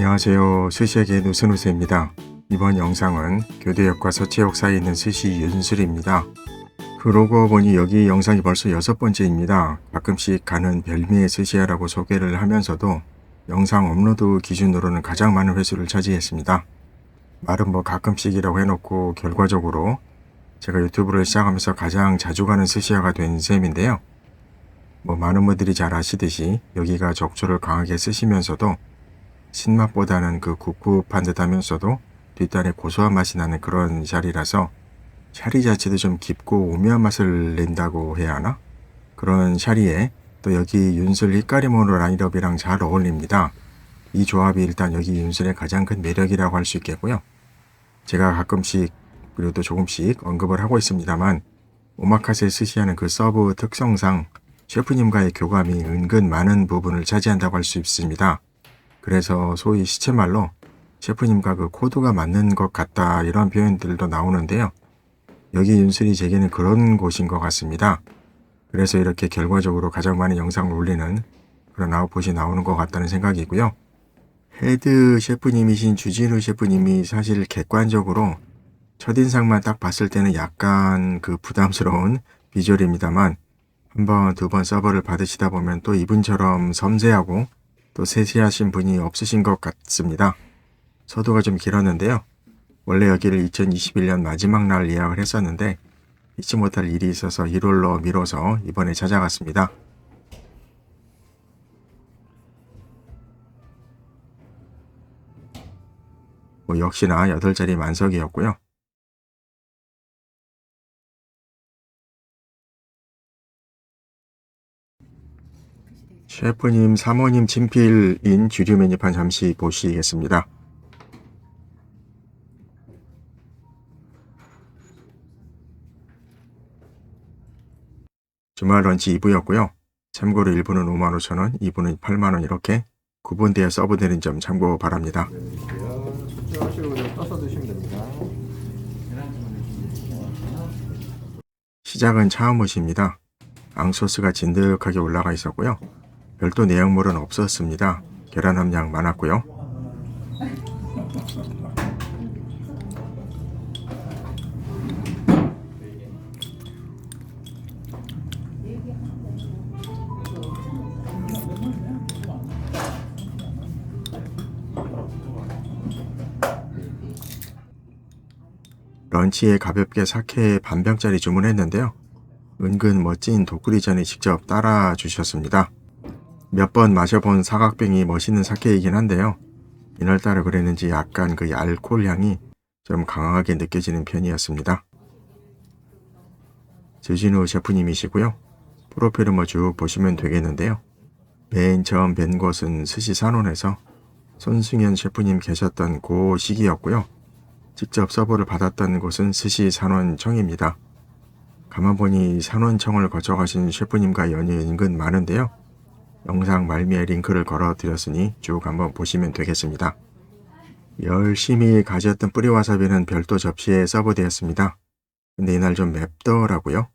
안녕하세요. 스시에게 누스누스입니다. 이번 영상은 교대역과 서체역 사이에 있는 스시 윤술입니다. 그러고 보니 여기 영상이 벌써 여섯 번째입니다. 가끔씩 가는 별미의 스시야라고 소개를 하면서도 영상 업로드 기준으로는 가장 많은 횟수를 차지했습니다. 말은 뭐 가끔씩이라고 해놓고 결과적으로 제가 유튜브를 시작하면서 가장 자주 가는 스시야가 된 셈인데요. 뭐 많은 분들이 잘 아시듯이 여기가 적조를 강하게 쓰시면서도 신맛보다는 그 굽굽한 듯 하면서도 뒷단에 고소한 맛이 나는 그런 샤리라서 샤리 자체도 좀 깊고 오묘한 맛을 낸다고 해야 하나? 그런 샤리에 또 여기 윤슬 히카리모노 라인업이랑 잘 어울립니다. 이 조합이 일단 여기 윤슬의 가장 큰 매력이라고 할 수 있겠고요. 제가 가끔씩 그리고 또 조금씩 언급을 하고 있습니다만 오마카세 스시하는 그 서브 특성상 셰프님과의 교감이 은근 많은 부분을 차지한다고 할 수 있습니다. 그래서 소위 시체말로 셰프님과 그 코드가 맞는 것 같다 이런 표현들도 나오는데요. 여기 윤슬이 제게는 그런 곳인 것 같습니다. 그래서 이렇게 결과적으로 가장 많은 영상을 올리는 그런 아웃풋이 나오는 것 같다는 생각이고요. 헤드 셰프님이신 주진우 셰프님이 사실 객관적으로 첫인상만 딱 봤을 때는 약간 그 부담스러운 비주얼입니다만 한 번, 두 번 서버를 받으시다 보면 또 이분처럼 섬세하고 또 세세하신 분이 없으신 것 같습니다. 서두가 좀 길었는데요. 원래 여기를 2021년 마지막 날 예약을 했었는데 잊지 못할 일이 있어서 1월로 미뤄서 이번에 찾아갔습니다. 뭐 역시나 8자리 만석이었고요. 셰프님, 사모님 친필인 주류 메뉴판 잠시 보시겠습니다. 주말 런치 2부였고요. 참고로 1부는 5만 5천 원, 2부는 8만 원 이렇게 구분되어 서브되는 점 참고 바랍니다. 시작은 차음옷입니다. 앙소스가 진득하게 올라가 있었고요. 별도 내용물은 없었습니다. 계란 함량 많았고요. 런치에 가볍게 사케 반병짜리 주문했는데요. 은근 멋진 도쿠리전에 직접 따라 주셨습니다. 몇 번 마셔본 사각병이 멋있는 사케이긴 한데요. 이날따라 그랬는지 약간 그 알코올 향이 좀 강하게 느껴지는 편이었습니다. 주진우 셰프님이시고요. 프로필은 뭐쭉 보시면 되겠는데요. 맨 처음 뵌 곳은 스시산원에서 손승현 셰프님 계셨던 그 시기였고요. 직접 서버를 받았던 곳은 스시산원청입니다. 가만 보니 산원청을 거쳐가신 셰프님과 연이 은근 많은데요. 영상 말미에 링크를 걸어 드렸으니 쭉 한번 보시면 되겠습니다. 열심히 가졌던 뿌리와사비는 별도 접시에 서버되었습니다. 근데 이날 좀 맵더라고요.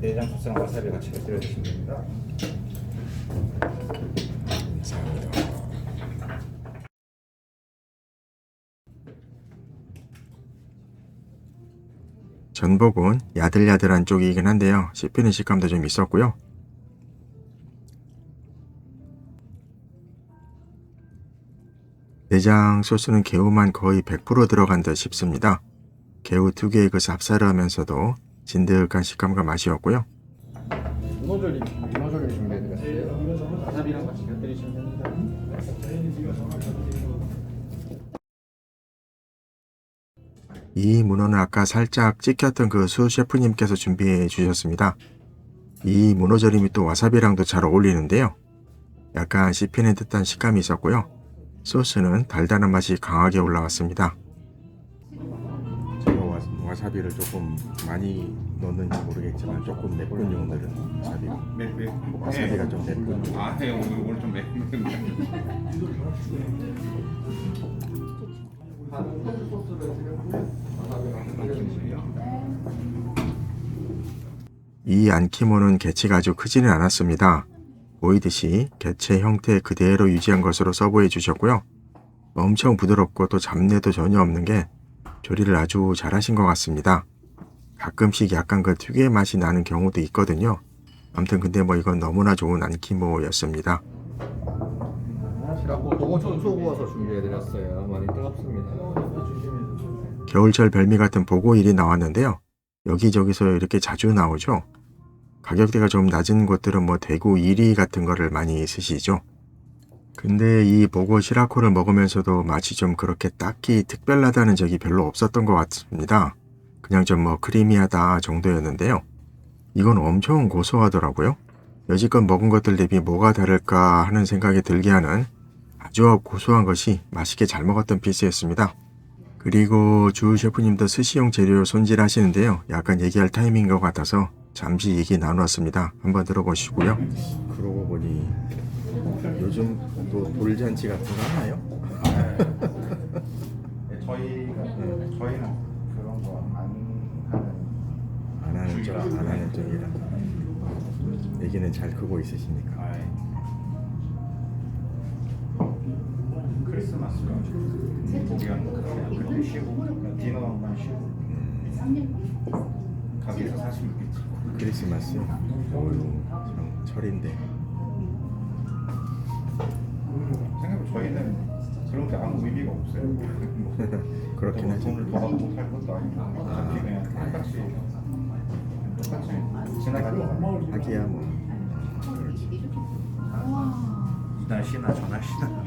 내장 소스랑 와사비 같이 곁들여 주시면 됩니다. 전복은 야들야들한 쪽이긴 한데요. 씹히는 식감도 좀 있었고요. 내장 소스는 개우만 거의 100% 들어간 듯 싶습니다. 개우 특유의 그 쌉싸름하면서도 진득한 식감과 맛이었고요. 이 문어는 아까 살짝 찍혔던 그 수 셰프님께서 준비해 주셨습니다. 이 문어조림이 또 와사비랑도 잘 어울리는데요. 약간 씹히는 듯한 식감이 있었고요. 소스는 달달한 맛이 강하게 올라왔습니다. 제가 와, 와사비를 조금 많이 넣는지 모르겠지만 조금 맵군 용들은 와사비. 맵, 맵. 와사비가 좀 맵군. 아, 네, 오늘, 오늘 좀 맵 는데. 이 안키모는 개체가 아주 크지는 않았습니다. 보이듯이 개체 형태 그대로 유지한 것으로 서브해 주셨고요. 엄청 부드럽고 또 잡내도 전혀 없는 게 조리를 아주 잘하신 것 같습니다. 가끔씩 약간 그 특유의 맛이 나는 경우도 있거든요. 아무튼 근데 뭐 이건 너무나 좋은 안키모였습니다. 시라고 보고 청소 구워서 준비해드렸어요. 많이 뜨겁습니다. 겨울철 별미 같은 보고일이 나왔는데요. 여기저기서 이렇게 자주 나오죠. 가격대가 좀 낮은 곳들은 뭐 대구 1위 같은 거를 많이 쓰시죠. 근데 이 보고 시라코를 먹으면서도 맛이 좀 그렇게 딱히 특별하다는 적이 별로 없었던 것 같습니다. 그냥 좀 뭐 크리미하다 정도였는데요. 이건 엄청 고소하더라고요. 여지껏 먹은 것들 대비 뭐가 다를까 하는 생각이 들게 하는 아주 고소한 것이 맛있게 잘 먹었던 피스였습니다. 그리고 주 셰프님도 스시용 재료 손질하시는데요. 약간 얘기할 타이밍인 것 같아서 잠시 얘기 나누었습니다. 한번 들어보시고요. 그러고 보니 요즘 또 돌잔치 같은 거 하나요? 저희가 저희는 그런 거 안 하는 안 하는 쪽, 안 하는 쪽이라. 얘기는 잘 크고 있으십니까? 아 예 크리스마스가 고기한 그때 쉬고 디너만 쉬고 가게에서 사실 있겠지. 크리스마스? 참 철인데. 생각해 저희는 그런 게 아무 의미가 없어요. 뭐 그렇긴 하죠. 돈을 더 받고 못할 것도 아니고 어차피 그냥 똑같이 똑같이 지나가는 거. 하기야 뭐. 그렇지. 이날 씨나 저날 씨나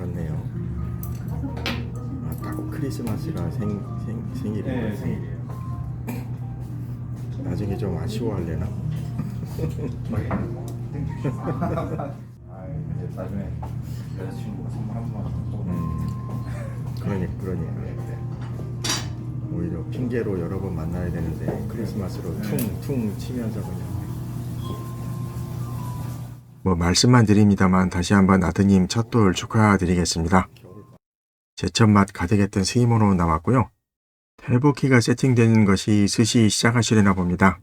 그렇네요. 아, 딱 크리스마스가 생, 생, 생일이에요. 네 생일이에요. 나중에 좀 아쉬워할래나? 아 이제 나중에 여자친구가 선물 한 번만 또 음, 그러니, 그러니. 오히려 핑계로 여러 번 만나야 되는데 크리스마스로 퉁퉁 치면서 그냥. 뭐 말씀만 드립니다만 다시 한번 아드님 첫돌 축하드리겠습니다. 제첫 맛 가득했던 스이모노 나왔고요. 텔보키가 세팅되는 것이 스시 시작하시려나 봅니다.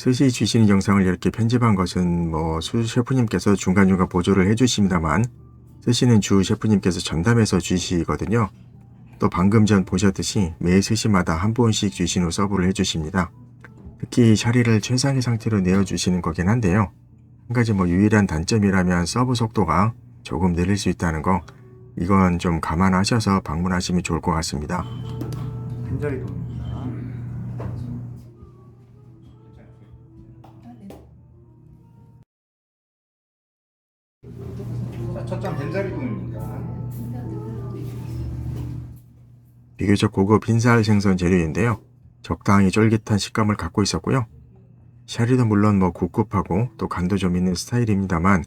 스시 주시는 영상을 이렇게 편집한 것은 뭐 수 셰프님께서 중간중간 보조를 해주십니다만 스시는 주 셰프님께서 전담해서 주시거든요. 또 방금 전 보셨듯이 매 스시마다 한 번씩 주신 후 서브를 해주십니다. 특히 샤리를 최상의 상태로 내어주시는 거긴 한데요. 한 가지 뭐 유일한 단점이라면 서브 속도가 조금 느릴 수 있다는 거 이건 좀 감안하셔서 방문하시면 좋을 것 같습니다. 비교적 고급 흰살 생선 재료인데요. 적당히 쫄깃한 식감을 갖고 있었고요. 샤리도 물론 뭐 굽굽하고 또 간도 좀 있는 스타일입니다만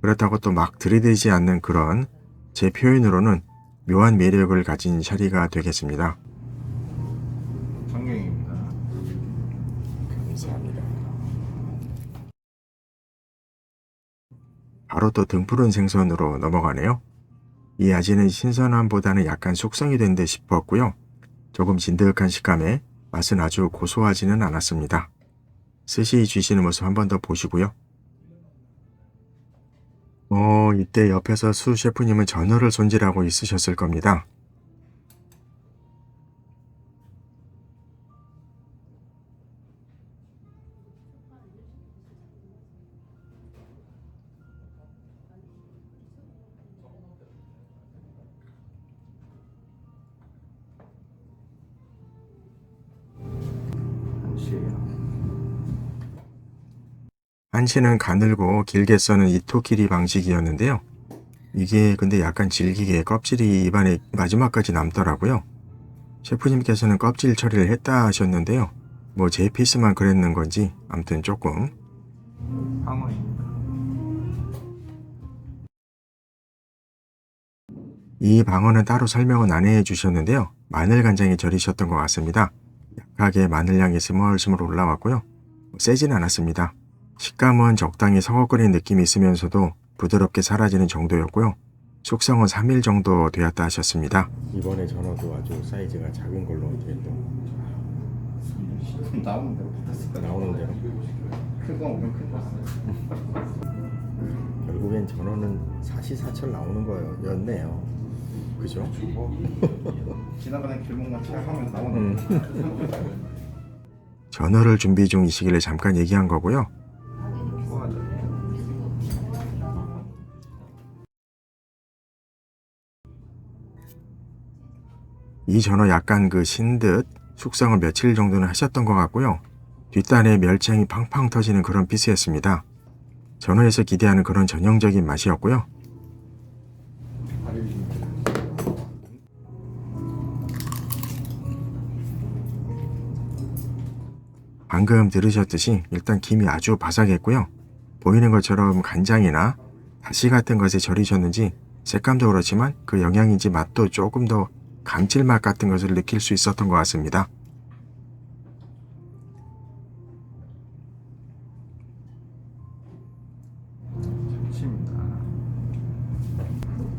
그렇다고 또 막 들이대지 않는 그런 제 표현으로는 묘한 매력을 가진 샤리가 되겠습니다. 정경입니다. 감사합니다. 바로 또 등푸른 생선으로 넘어가네요. 이 아지는 신선함보다는 약간 숙성이 된 듯 싶었고요. 조금 진득한 식감에 맛은 아주 고소하지는 않았습니다. 스시 주시는 모습 한 번 더 보시고요. 어, 이때 옆에서 수 셰프님은 전어를 손질하고 있으셨을 겁니다. 한치는 가늘고 길게 써는 이토끼리 방식이었는데요. 이게 근데 약간 질기게 껍질이 입안에 마지막까지 남더라고요. 셰프님께서는 껍질 처리를 했다 하셨는데요. 뭐 제 피스만 그랬는 건지 아무튼 조금. 이 방어는 따로 설명은 안 해주셨는데요. 마늘 간장에 절이셨던 것 같습니다. 약하게 마늘향이 스멀스멀 올라왔고요. 세진 않았습니다. 식감은 적당히 서걱거리는 느낌이 있으면서도 부드럽게 사라지는 정도였고요. 숙성은 3일 정도 되었다 하셨습니다. 이번에 전어도 아주 사이즈가 작은 걸로 어떻게 또 나오는 대로. 나오는. 큰거 오면 큰거. 결국엔 전어는 사시사철 나오는 거였네요. 그죠? 뭐 지나가는 길목만 시작하면 나오는 전어를 준비 중이시길래 잠깐 얘기한 거고요. 이 전어 약간 그 신듯 숙성을 며칠 정도는 하셨던 것 같고요. 뒷단에 멸치향이 팡팡 터지는 그런 피스였습니다. 전어에서 기대하는 그런 전형적인 맛이었고요. 방금 들으셨듯이 일단 김이 아주 바삭했고요. 보이는 것처럼 간장이나 다시 같은 것에 절이셨는지 색감도 그렇지만 그 영양인지 맛도 조금 더 감칠맛 같은 것을 느낄 수 있었던 것 같습니다. 참치입니다.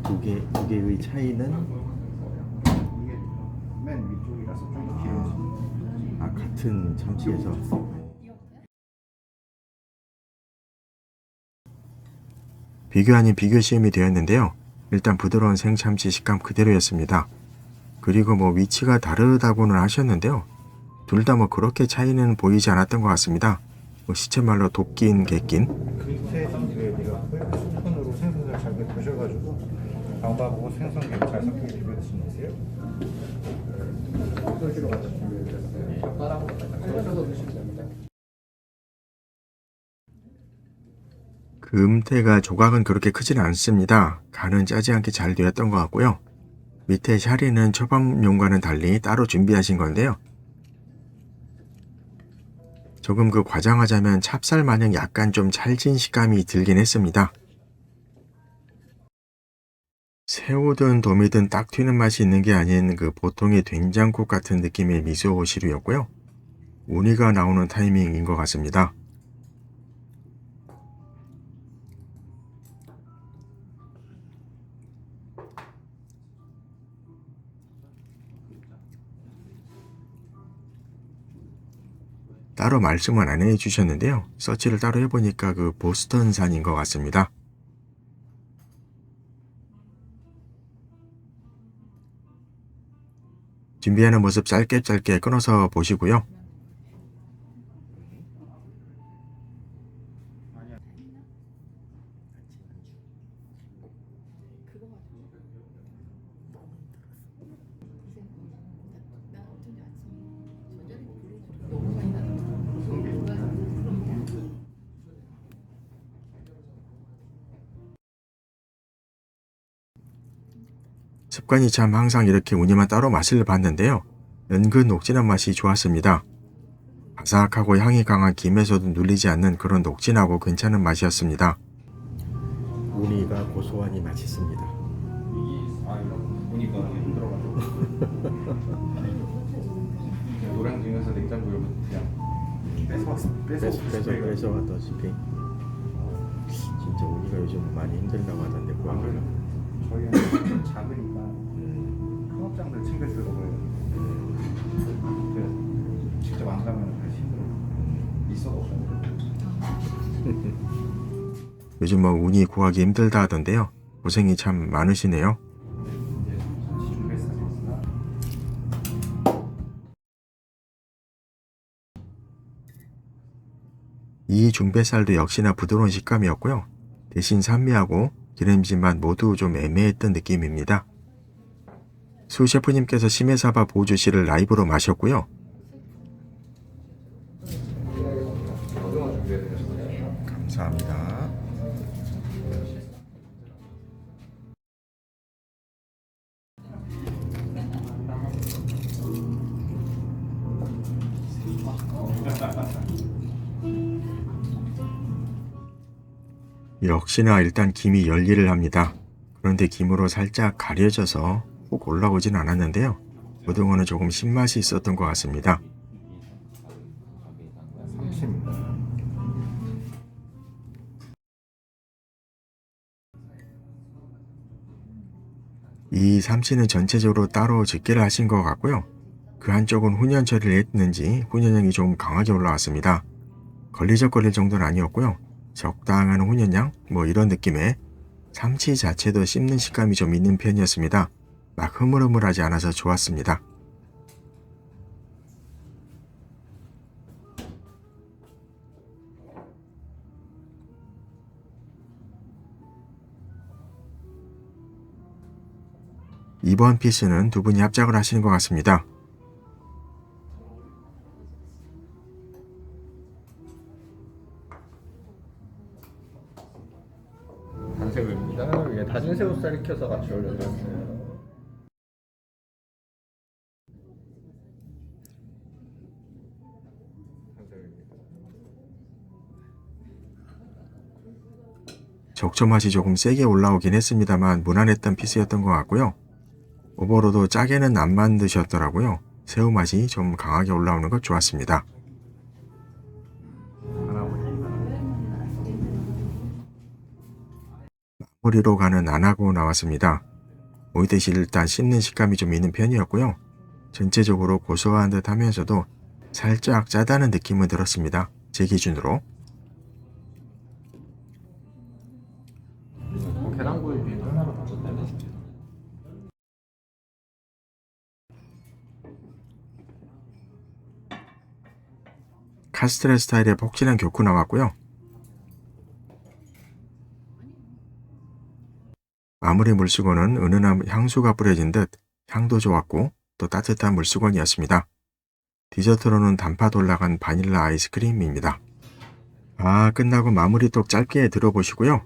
두 개, 두 개의 차이는 맨 위쪽이라서 좀더 기름지. 아, 같은 참치에서 비교 아닌 비교 시험이 되었는데요. 일단 부드러운 생참치 식감 그대로였습니다. 그리고 뭐 위치가 다르다고는 하셨는데요. 둘 다 뭐 그렇게 차이는 보이지 않았던 것 같습니다. 뭐 시체말로 도끼인 개낀 됩니다. 금태가 조각은 그렇게 크지는 않습니다. 간은 짜지 않게 잘 되었던 것 같고요. 밑에 샤리는 초밥용과는 달리 따로 준비하신 건데요. 조금 그 과장하자면 찹쌀 마냥 약간 좀 찰진 식감이 들긴 했습니다. 새우든 도미든 딱 튀는 맛이 있는 게 아닌 그 보통의 된장국 같은 느낌의 미소 시루였고요. 우니가 나오는 타이밍인 것 같습니다. 따로 말씀은 안 해주셨는데요. 서치를 따로 해보니까 그 보스턴산인 것 같습니다. 준비하는 모습 짧게 짧게 끊어서 보시고요. 습관이 참 항상 이렇게 우니만 따로 맛을 봤는데요. 은근 녹진한 맛이 좋았습니다. 바삭하고 향이 강한 김에서도 눌리지 않는 그런 녹진하고 괜찮은 맛이었습니다. 우니가 고소하니 맛있습니다. 아 보니까 힘들어가지고 노량 중에서 냉장고에 그냥 뺏어왔어 뺏어 뺏어 뺏어 왔다시피 진짜 우니가 요즘 많이 힘들다고 하던데 고양이가 저희는 작으니까 업장들 챙겨 들어가요 그 직접 안 가면 그래서 힘들어 있어도 없어요 요즘 뭐 운이 구하기 힘들다 하던데요. 고생이 참 많으시네요. 이 중뱃살도 역시나 부드러운 식감이었고요. 대신 산미하고 기름진 맛 모두 좀 애매했던 느낌입니다. 수 셰프님께서 심해사바 보주씨를 라이브로 마셨고요. 감사합니다. 역시나 일단 김이 열일을 합니다. 그런데 김으로 살짝 가려져서 훅 올라오진 않았는데요. 그동안은 조금 신맛이 있었던 것 같습니다. 이 삼치는 전체적으로 따로 집계를 하신 것 같고요. 그 한쪽은 훈연 처리를 했는지 훈연량이 좀 강하게 올라왔습니다. 걸리적거릴 정도는 아니었고요. 적당한 훈연량? 뭐 이런 느낌의 삼치 자체도 씹는 식감이 좀 있는 편이었습니다. 막 흐물흐물하지 않아서 좋았습니다. 이번 피스는 두 분이 합작을 하시는 것 같습니다. 단새우입니다. 위에 다진 새우살 익혀서 같이 올려드 적조 맛이 조금 세게 올라오긴 했습니다만 무난했던 피스였던 것 같고요. 오버로도 짜게는 안 만드셨더라고요. 새우 맛이 좀 강하게 올라오는 것 좋았습니다. 마무리로 가는 안 하고 나왔습니다. 오이듯이 일단 씹는 식감이 좀 있는 편이었고요. 전체적으로 고소한 듯 하면서도 살짝 짜다는 느낌은 들었습니다. 제 기준으로. 카스트레 스타일의 폭진한 교쿠 나왔고요. 마무리 물수건은 은은한 향수가 뿌려진 듯 향도 좋았고 또 따뜻한 물수건이었습니다. 디저트로는 단팥 올라간 바닐라 아이스크림입니다. 아 끝나고 마무리 또 짧게 들어보시고요.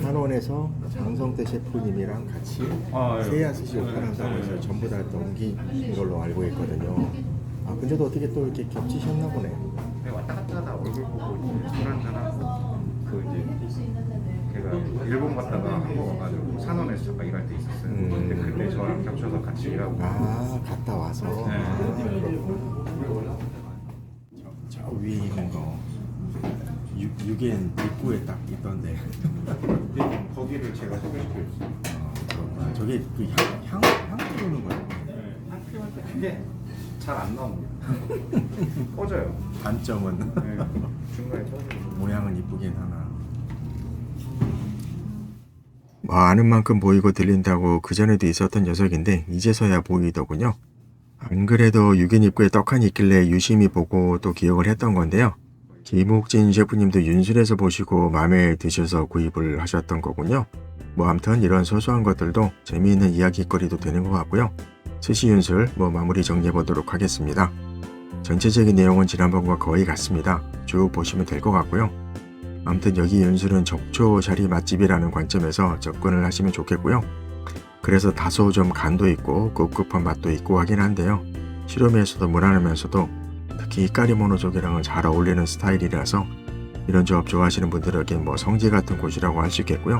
산원에서 장성태 셰프님이랑 같이 아, 예. 세야 스시 오픈한다고 해서 전부 다 넘긴 걸로 알고 있거든요. 아 근데도 어떻게 또 이렇게 겹치셨나 보네. 네, 왔다 갔다 하다 얼굴 보고 이제 술 한잔 하고 그 이제 제가 일본 갔다가 한국 와가지고 산원에서 잠깐 일할 때 있었어요. 음. 근데 그때 저랑 겹쳐서 같이 일하고 아 갔다 와서 네. 아, 저, 저 위에 있는 거 유, 유겐 입구에 딱 있던데 근데 거기를 제가 소개시켜줬어요. 어, 그렇구나. 저게 그 향 향향 들어오는 거예요 그게 잘 안 나옵니다. 꺼져요. 단점은 네. 중간에 터지고. 모양은 이쁘긴 하나 뭐 아는 만큼 보이고 들린다고 그전에도 있었던 녀석인데 이제서야 보이더군요 안 그래도 유겐 입구에 떡하니 있길래 유심히 보고 또 기억을 했던 건데요 김옥진 셰프님도 윤술에서 보시고 마음에 드셔서 구입을 하셨던 거군요 뭐 암튼 이런 소소한 것들도 재미있는 이야기거리도 되는 것 같고요 스시 윤술 뭐 마무리 정리해 보도록 하겠습니다 전체적인 내용은 지난번과 거의 같습니다. 쭉 보시면 될 것 같고요. 아무튼 여기 윤술은 적초 자리 맛집이라는 관점에서 접근을 하시면 좋겠고요. 그래서 다소 좀 간도 있고 꿉꿉한 맛도 있고 하긴 한데요. 실험에서도 무난하면서도 특히 까리모노족이랑은 잘 어울리는 스타일이라서 이런 조합 좋아하시는 분들에겐 뭐 성지 같은 곳이라고 할 수 있겠고요.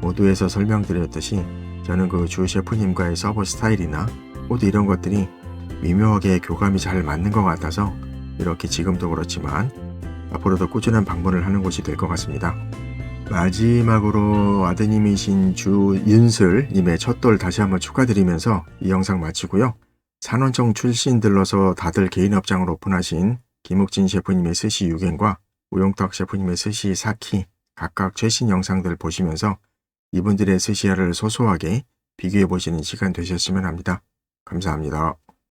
모두에서 설명드렸듯이 저는 그 주 셰프님과의 서브 스타일이나 모두 이런 것들이 미묘하게 교감이 잘 맞는 것 같아서 이렇게 지금도 그렇지만 앞으로도 꾸준한 방문을 하는 곳이 될 것 같습니다. 마지막으로 아드님이신 주윤슬님의 첫돌 다시 한번 축하드리면서 이 영상 마치고요. 산원청 출신들로서 다들 개인 업장을 오픈하신 김욱진 셰프님의 스시 유gen과 우용탁 셰프님의 스시 사키 각각 최신 영상들 보시면서 이분들의 스시야를 소소하게 비교해 보시는 시간 되셨으면 합니다. 감사합니다.